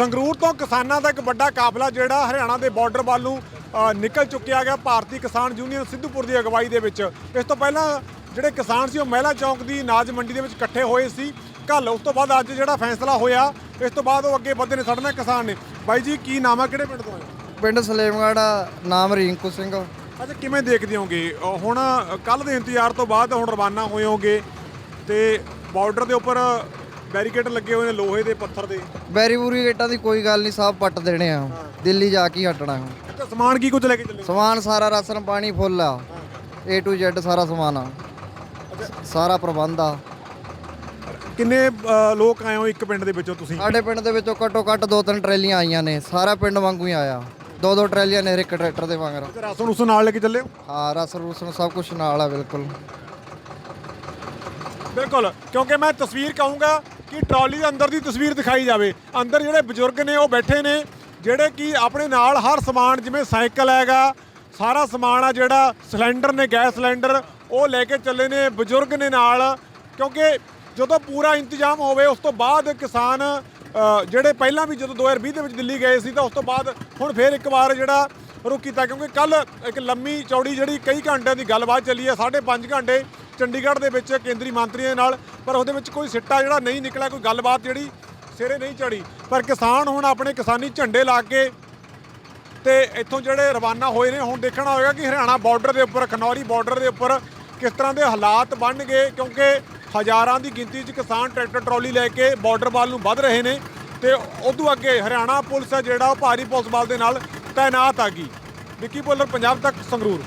ਸੰਗਰੂਰ ਤੋਂ ਕਿਸਾਨਾਂ ਦਾ ਇੱਕ ਵੱਡਾ ਕਾਫਲਾ ਜਿਹੜਾ ਹਰਿਆਣਾ ਦੇ ਬਾਰਡਰ ਵੱਲ ਨੂੰ ਨਿਕਲ ਚੁੱਕਿਆ ਗਿਆ ਭਾਰਤੀ ਕਿਸਾਨ ਯੂਨੀਅਨ ਸਿੱਧੂਪੁਰ ਦੀ ਅਗਵਾਈ ਦੇ ਵਿੱਚ। ਇਸ ਤੋਂ ਪਹਿਲਾਂ ਜਿਹੜੇ ਕਿਸਾਨ ਸੀ ਉਹ ਮਹਿਲਾ ਚੌਂਕ ਦੀ ਅਨਾਜ ਮੰਡੀ ਦੇ ਵਿੱਚ ਇਕੱਠੇ ਹੋਏ ਸੀ। ਕੱਲ ਉਸ ਤੋਂ ਬਾਅਦ ਅੱਜ ਜਿਹੜਾ ਫੈਸਲਾ ਹੋਇਆ ਇਸ ਤੋਂ ਬਾਅਦ ਉਹ ਅੱਗੇ ਵਧੇ ਨੇ ਸਾਡੇ ਨਾਲ ਕਿਸਾਨ ਨੇ। ਬਾਈ ਜੀ ਕੀ ਨਾਮ ਆ? ਕਿਹੜੇ ਪਿੰਡ ਤੋਂ ਆਏ ਪਿੰਡ ਸਲੇਮਗੜਾ ਨਾਮ ਰਿੰਕੂ ਸਿੰਘ। ਅੱਛਾ ਕਿਵੇਂ ਦੇਖਦੇ ਹੋਗੇ? ਹੁਣ ਕੱਲ ਦੇ ਇੰਤਜ਼ਾਰ ਤੋਂ ਬਾਅਦ ਹੁਣ ਰਵਾਨਾ ਹੋਏ ਹੋਗੇ ਤੇ ਬਾਰਡਰ ਦੇ ਉੱਪਰ ਬੈਰੀਕੇਡ ਲੱਗੇ ਹੋਏ ਨੇ ਲੋਹੇ ਦੇ ਪੱਥਰ ਦੇ। ਬੈਰੀ ਬੂਰੀ ਗੇਟਾਂ ਦੀ ਕੋਈ ਗੱਲ ਨਹੀਂ ਸਭ ਪੱਟ ਦੇਣੇ ਆ। ਦਿੱਲੀ ਜਾ ਕੇ ਹੀ ਹਟਣਾ। ਹੁਣ। ਅੱਛਾ ਸਮਾਨ ਕੀ ਕੁਝ ਲੈ ਕੇ ਚੱਲੇ? ਸਮਾਨ ਸਾਰਾ ਰਾਸ਼ਨ ਪਾਣੀ ਫੁੱਲ ਆ। A to Z ਸਾਰਾ ਸਮਾਨ ਆ। ਸਾਰਾ ਪ੍ਰਬੰਧ ਆ। ਕਿੰਨੇ ਅ, ਲੋਕ ਆਏ ਹੋ ਇੱਕ ਪਿੰਡ ਦੇ ਵਿੱਚੋਂ ਤੁਸੀਂ? ਸਾਡੇ ਪਿੰਡ ਦੇ ਵਿੱਚੋਂ ਘੱਟੋ ਘੱਟ ਦੋ ਤਿੰਨ ਟਰੈਲੀਆਂ ਆਈਆਂ ਨੇ। ਸਾਰਾ ਪਿੰਡ ਵਾਂਗੂ ਹੀ ਆਇਆ। ਦੋ ਦੋ ਟਰੈਲੀਆਂ ਨੇ ਹਰ ਇੱਕ ਟਰੈਕਟਰ ਦੇ ਵਾਂਗਰ। ਤੇ ਰਾਸ਼ਨ ਉਸ ਨਾਲ ਲੈ ਕੇ ਚੱਲੇ ਹੋ? ਹਾਂ ਰਾਸ਼ਨ ਰੂਸਨ ਸਭ ਕੁਝ ਨਾਲ ਆ ਬਿਲਕੁਲ। ਬਿਲਕੁਲ ਕਿਉਂਕਿ ਮੈਂ ਤਸਵੀਰ ਕਹੂੰਗਾ ਕਿ ਟਰਾਲੀ ਦੇ ਅੰਦਰ ਦੀ ਤਸਵੀਰ ਦਿਖਾਈ ਜਾਵੇ। ਅੰਦਰ ਜਿਹੜੇ ਬਜ਼ੁਰਗ ਨੇ, ਉਹ ਬੈਠੇ ਨੇ, ਜਿਹੜੇ ਕਿ ਆਪਣੇ ਨਾਲ ਹਰ ਸਮਾਨ, ਜਿਵੇਂ ਸਾਈਕਲ ਹੈਗਾ, ਸਾਰਾ ਸਮਾਨ ਆ ਜਿਹੜਾ, ਸਿਲੰਡਰ ਨੇ, ਗੈਸ ਸਿਲੰਡਰ, ਉਹ ਲੈ ਕੇ ਚੱਲੇ ਨੇ, ਬਜ਼ੁਰਗ ਨੇ ਨਾਲ, ਕਿਉਂਕਿ ਜਦੋਂ ਪੂਰਾ ਇੰਤਜ਼ਾਮ ਹੋਵੇ, ਉਸ ਤੋਂ ਬਾਅਦ ਕਿਸਾਨ ਜਿਹੜੇ ਪਹਿਲਾਂ ਵੀ ਜਦੋਂ 2020 ਦੇ ਵਿੱਚ ਦਿੱਲੀ ਗਏ ਸੀ, ਤਾਂ ਉਸ ਤੋਂ ਬਾਅਦ ਹੁਣ ਫੇਰ ਇੱਕ ਵਾਰ ਜਿਹੜਾ ਰੁਕ ਕੀਤਾ, ਕਿਉਂਕਿ ਕੱਲ ਇੱਕ ਲੰਮੀ ਚੌੜੀ ਜਿਹੜੀ ਕਈ ਘੰਟਿਆਂ ਦੀ ਗੱਲਬਾਤ ਚੱਲੀ ਹੈ 5.5 ਘੰਟੇ ਚੰਡੀਗੜ੍ਹ ਦੇ ਵਿੱਚ ਕੇਂਦਰੀ ਮੰਤਰੀਆਂ ਦੇ ਨਾਲ, ਪਰ ਉਹਦੇ ਵਿੱਚ ਕੋਈ ਸਿੱਟਾ ਜਿਹੜਾ ਨਹੀਂ ਨਿਕਲਿਆ, ਕੋਈ ਗੱਲਬਾਤ ਜਿਹੜੀ ਸਿਰੇ ਨਹੀਂ ਚੜੀ ਪਰ ਕਿਸਾਨ ਹੁਣ ਆਪਣੇ ਕਿਸਾਨੀ ਝੰਡੇ ਲਾ ਕੇ ਤੇ ਇੱਥੋਂ ਜਿਹੜੇ ਰਵਾਨਾ ਹੋਏ ਨੇ, ਹੁਣ ਦੇਖਣਾ ਹੋਏਗਾ ਕਿ ਹਰਿਆਣਾ ਬਾਰਡਰ ਦੇ ਉੱਪਰ, ਖਨੌਰੀ ਬਾਰਡਰ ਦੇ ਉੱਪਰ ਕਿਸ ਤਰ੍ਹਾਂ ਦੇ ਹਾਲਾਤ ਬਣਨਗੇ, ਕਿਉਂਕਿ ਹਜ਼ਾਰਾਂ ਦੀ ਗਿਣਤੀ 'ਚ ਕਿਸਾਨ ਟਰੈਕਟਰ ਟਰਾਲੀ ਲੈ ਕੇ ਬਾਰਡਰ ਵੱਲ ਨੂੰ ਵੱਧ ਰਹੇ ਨੇ ਤੇ ਉਦੋਂ ਅੱਗੇ ਹਰਿਆਣਾ ਪੁਲਿਸ ਹੈ ਜਿਹੜਾ ਉਹ ਭਾਰੀ ਪੁਲਿਸ ਬਲ ਦੇ ਨਾਲ ਤਾਇਨਾਤ ਆ ਗਈ। ਵਿੱਕੀ ਪੋਲਰ ਪੰਜਾਬ ਤੱਕ ਸੰਗਰੂਰ।